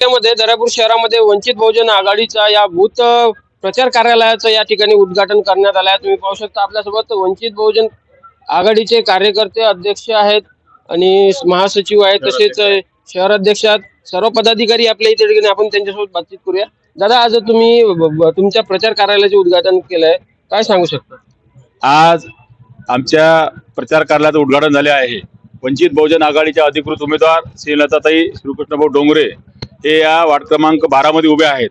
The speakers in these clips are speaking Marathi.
मध्ये दर्यापूर शहरामध्ये वंचित बहुजन आघाडीचा या बूथ प्रचार कार्यालयाचं या ठिकाणी उद्घाटन करण्यात आलं आहे. तुम्ही पाहू शकता आपल्यासोबत वंचित बहुजन आघाडीचे कार्यकर्ते अध्यक्ष आहेत आणि महासचिव आहेत तसेच शहर अध्यक्ष आहेत. सर्व पदाधिकारी आपल्या इथे ठिकाणी आपण त्यांच्यासोबत बातचीत करूया. दादा आज तुम्ही तुमच्या प्रचार कार्यालयाचे उद्घाटन केलंय. काय सांगू शकता? आज आमच्या प्रचार कार्यालयाचं उद्घाटन झाले आहे. वंचित बहुजन आघाडीच्या अधिकृत उमेदवार श्रीलताताई श्रीकृष्णभाऊ डोंगरे हे या वार्ड क्रमांक बारामध्ये उभे आहेत.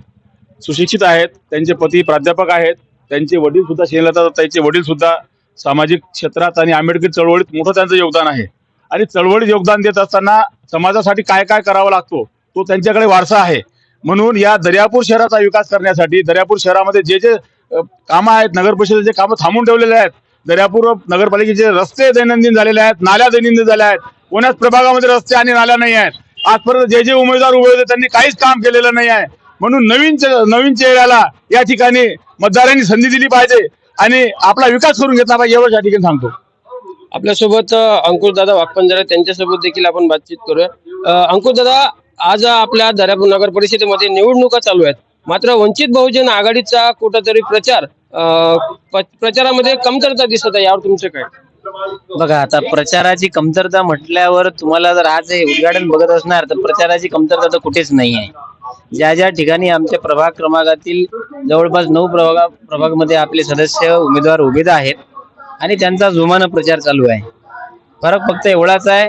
सुशिक्षित आहेत त्यांचे पती प्राध्यापक आहेत त्यांचे वडील सुद्धा त्यांचे वडील सुद्धा सामाजिक क्षेत्रात आणि आंबेडकर चळवळीत मोठं त्यांचं योगदान आहे. आणि चळवळीत योगदान देत असताना समाजासाठी काय काय करावा लागतो तो त्यांच्याकडे वारसा आहे. म्हणून या दर्यापूर शहराचा विकास करण्यासाठी दर्यापूर शहरामध्ये जे जे कामं आहेत नगर परिषदेचे कामं थांबून ठेवलेले आहेत दर्यापूर नगरपालिकेचे रस्ते दैनंदिन झालेले आहेत नाल्या दैनंदिन झाल्या आहेत कोण्याच प्रभागामध्ये रस्ते आणि नाल्या नाही आहेत. आजपर्यंत जे जे उमेदवार उभे होते त्यांनी काहीच काम केलेलं नाही आहे. म्हणून नवीन नवीन चेहऱ्याला या ठिकाणी मतदारांनी संधी दिली पाहिजे आणि आपला विकास करून घेतला पाहिजे एवढं या ठिकाणी सांगतो. आपल्यासोबत अंकुश दादा वाकपंजरा त्यांच्यासोबत देखील आपण बातचीत करूया. अंकुश दादा आज आपल्या दर्यापूर नगर परिषदेमध्ये निवडणुका चालू आहेत. मात्र वंचित बहुजन आघाडीचा कुठंतरी प्रचार प्रचारामध्ये कमतरता दिसत आहे यावर तुमचं काय? बघा आता प्रचाराची कमतरता म्हटल्यावर तुम्हाला जर आज हे उद्घाटन बघत असणार तर प्रचाराची कमतरता तर कुठेच नाही आहे. ज्या ज्या ठिकाणी आमच्या प्रभाग क्रमांकातील जवळपास नऊ प्रभाग प्रभागामध्ये आपले सदस्य उमेदवार उभे आहेत आणि त्यांचा जोमानं प्रचार चालू आहे. फरक फक्त एवढाच आहे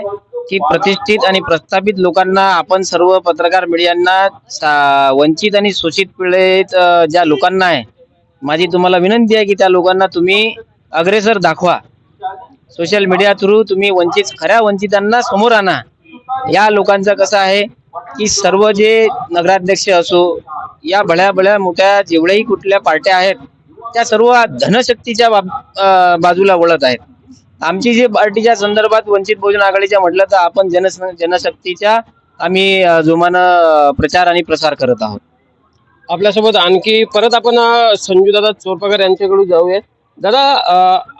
की प्रतिष्ठित आणि प्रस्थापित लोकांना आपण सर्व पत्रकार मीडियांना सा- वंचित आणि शोषित पिढीत ज्या लोकांना आहे माझी तुम्हाला विनंती आहे की त्या लोकांना तुम्ही अग्रेसर दाखवा. सोशल मीडिया थ्रू तुम्ही वंचित खऱ्या वंचितांना समोर आणा. या लोकांचं कसं आहे की सर्व जे नगराध्यक्ष असो या भळ्या भळ्या मोठ्या जेवढ्याही कुठल्या पार्ट्या आहेत त्या सर्व धनशक्तीच्या बाब बाजूला वळत आहेत. आमची जी पार्टीच्या संदर्भात वंचित बहुजन आघाडीच्या म्हटलं तर आपण जन जनशक्तीच्या आम्ही जोमानं प्रचार आणि प्रसार करत आहोत. आपल्यासोबत आणखी परत आपण संजू दादा चोरपगार यांच्याकडून जाऊया दादा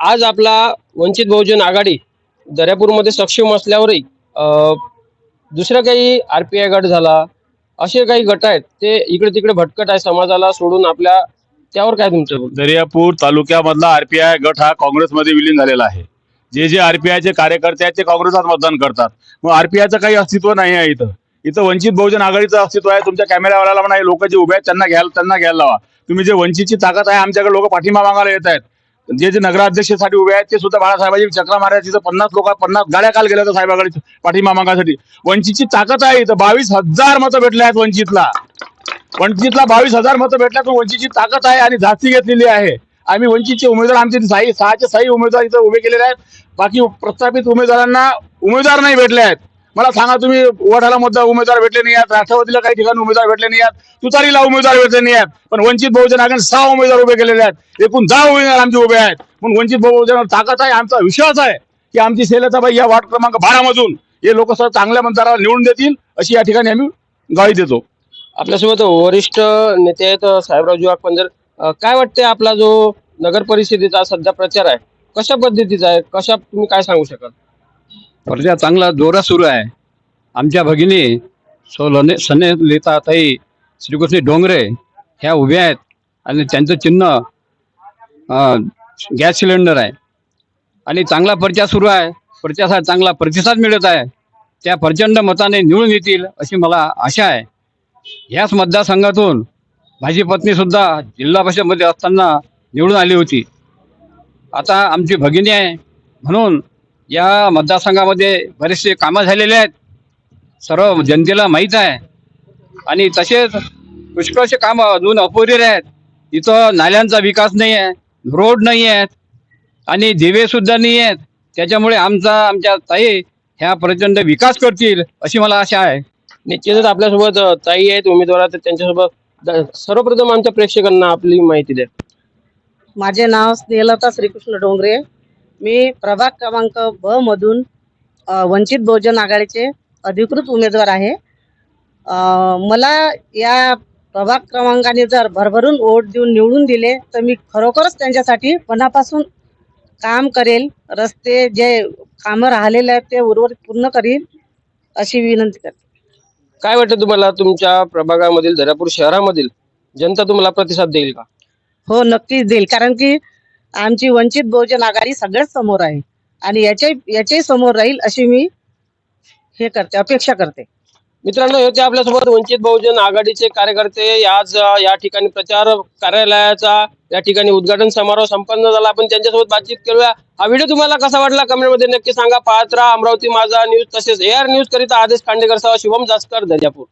आज आपला वंचित बहुजन आघाडी दर्यापूरमध्ये सक्षम असल्यावरही दुसरा काही आर पी आय गट झाला असे काही गट आहेत ते इकडे तिकडे भटकट आहे समाजाला सोडून आपल्या त्यावर काय तुमचं दर्यापूर तालुक्यामधला आर पी आय गट हा काँग्रेसमध्ये विलीन झालेला आहे. जे जे आर पी आयचे कार्यकर्ते आहेत ते काँग्रेसात मतदान करतात. मग आर पी आयचं काही अस्तित्व नाही आहे इथं. इथं वंचित बहुजन आघाडीचं अस्तित्व आहे तुमच्या कॅमेरावाल्याला म्हणा लोक जे उभे आहेत त्यांना घ्यायला त्यांना घ्यायला लावा. तुम्ही जे वंचितची ताकद आहे आमच्याकडे लोक पाठिंबा मागायला येत आहेत. जे जे नगराध्यक्षसाठी उभे आहेत ते सुद्धा बाळासाहेबांची चक्रा मारायची तिथं पन्नास लोक पन्नास गाड्या काल गेल्या होत्या साहेबाकडे पाठिंबा मागासाठी वंचितची ताकद आहे इथं. बावीस हजार मतं भेटले आहेत वंचितला. वंचितला बावीस हजार मतं भेटल्या तर वंचितची ताकद आहे आणि जास्ती घेतलेली आहे. आम्ही वंचितचे उमेदवार आमचे साई सहाचे साई उमेदवार इथं उभे केलेले आहेत. बाकी प्रस्थापित उमेदवारांना उमेदवार नाही भेटले आहेत. मला सांगा तुम्ही वडाला मुद्दा उमेदवार भेटले नाही आहेत राष्ट्रवादीला काही ठिकाणी उमेदवार भेटले नाही आहेत तुतारीला उमेदवार भेटले नाही आहेत पण वंचित बहुजन आघाडी सहा उमेदवार उभे केलेले आहेत. एकूण दहा उमेदवार आमचे उभे आहेत. पण वंचित बहुजन ताकद आहे आमचा विश्वास आहे की आमची शैलताबाई या वार्ड क्रमांक बारामधून हे लोक सर चांगल्या मतदाराला निवडून देतील अशी या ठिकाणी आम्ही गाई देतो. आपल्यासोबत वरिष्ठ नेते आहेत साहेबराव जुवाक पंजर काय वाटते आपला जो नगर परिषदेचा सध्या प्रचार आहे कशा पद्धतीचा आहे कशा तुम्ही काय सांगू शकाल? प्रचार चांगला दोरा सुरू आहे. आमच्या भगिनी सो लने सने लेताताई श्रीकृष्ण डोंगरे ह्या उभ्या आहेत आणि त्यांचं चिन्ह गॅस सिलेंडर आहे. आणि चांगला प्रचार सुरू आहे. प्रचारासाठी चांगला प्रतिसाद मिळत आहे. त्या प्रचंड मताने निवडून येतील अशी मला आशा आहे. ह्याच मतदारसंघातून माझी पत्नीसुद्धा जिल्हा परिषदमध्ये असताना निवडून आली होती. आता आमची भगिनी आहे म्हणून या मतदारसंघामध्ये बरेचसे कामं झालेले आहेत. सर्व जनतेला माहीत आहे. आणि तसेच पुष्कळसे कामं अजून अपुरे आहेत. इथं नाल्यांचा विकास नाही आहे. रोड नाही आहेत. आणि दिवे सुद्धा नाही आहेत. त्याच्यामुळे आमचा आमच्या ताई ह्या प्रचंड विकास करतील अशी मला आशा आहे. निश्चितच आपल्यासोबत ताई आहेत उमेदवार आहेत. तर त्यांच्यासोबत सर्वप्रथम आमच्या प्रेक्षकांना आपली माहिती द्या. माझे नाव स्नेहलता श्रीकृष्ण डोंगरे. मी प्रभाग क्रमांक ब मधून वंचित बहुजन आघाडीचे अधिकृत उमेदवार आहे. मला या प्रभाग क्रमांकाने जर भरभरून वोट देऊन निवडून दिले तर मी खरोखरच त्यांच्यासाठी मनापासून काम करेल रस्ते जे कामं राहिलेले आहेत ते उर्वरित पूर्ण करील अशी विनंती करते. काय वाटतं तुम्हाला? तुमच्या प्रभागामधील दर्यापूर शहरामधील जनता तुम्हाला प्रतिसाद देईल का? हो नक्कीच देईल. कारण की आमची वंचित बहुजन आघाडी सगळ्याच समोर आहे. आणि याच्या याच्याही समोर राहील अशी मी हे करते अपेक्षा करते. मित्रांनो होते आपल्यासोबत वंचित बहुजन आघाडीचे कार्यकर्ते आज या ठिकाणी प्रचार कार्यालयाचा या ठिकाणी उद्घाटन समारोह संपन्न झाला. आपण त्यांच्यासोबत बातचीत करूया. हा व्हिडिओ तुम्हाला कसा वाटला कमेंटमध्ये नक्की सांगा. पाहत राहा अमरावती माझा न्यूज तसेच एआर न्यूज करिता आदेश खांडेकर सह शिवम जास्कर दर्यापूर